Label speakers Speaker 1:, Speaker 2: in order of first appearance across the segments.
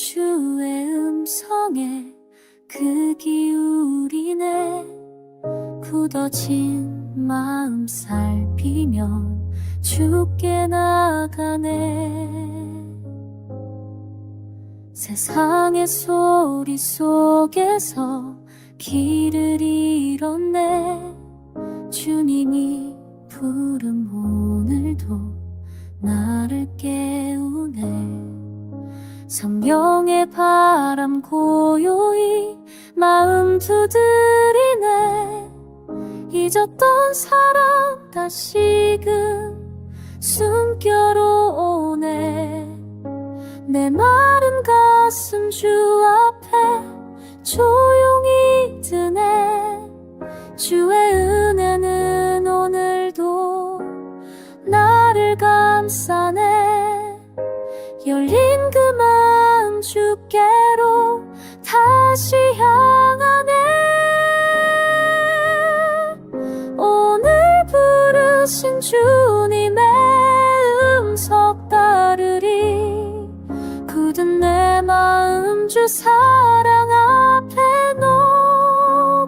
Speaker 1: 주의 음성에 그 기울이네. 굳어진 마음 살피며 주께 나가네. 세상의 소리 속에서 길을 잃었네. 주님이 부름 오늘도 나를 깨우네 성령의 바람 고요히 마음 두드리네. 잊었던 사람 다시금 숨결로 오네. 내 마른 가슴 주 앞에 조용히 드네. 주의 은혜는 오늘도 나를 감싸네. 열린 그마 음 주께로 다시 향하네. 오늘 부르신 주님의 음성 따르리. 굳은 내 마음 주 사랑 앞에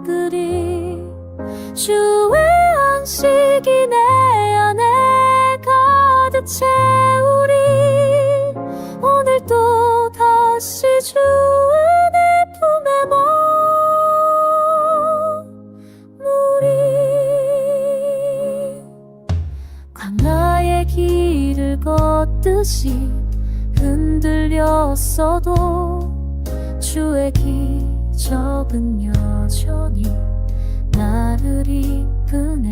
Speaker 1: 놓으리. 주의 안식이 내 걷듯이 흔들렸어도 주의 기적은 여전히 나를 이끄네.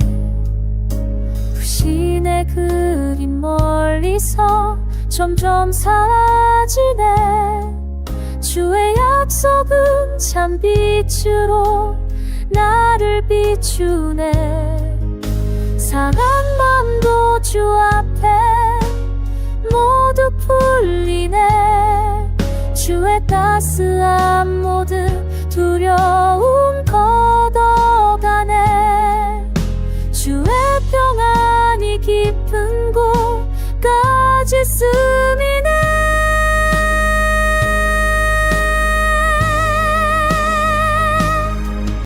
Speaker 1: 불신의 그림 멀리서 점점 사라지네. 주의 약속은 참 빛으로 나를 비추네. 맘도 주 앞에 모두 풀리네. 주의 따스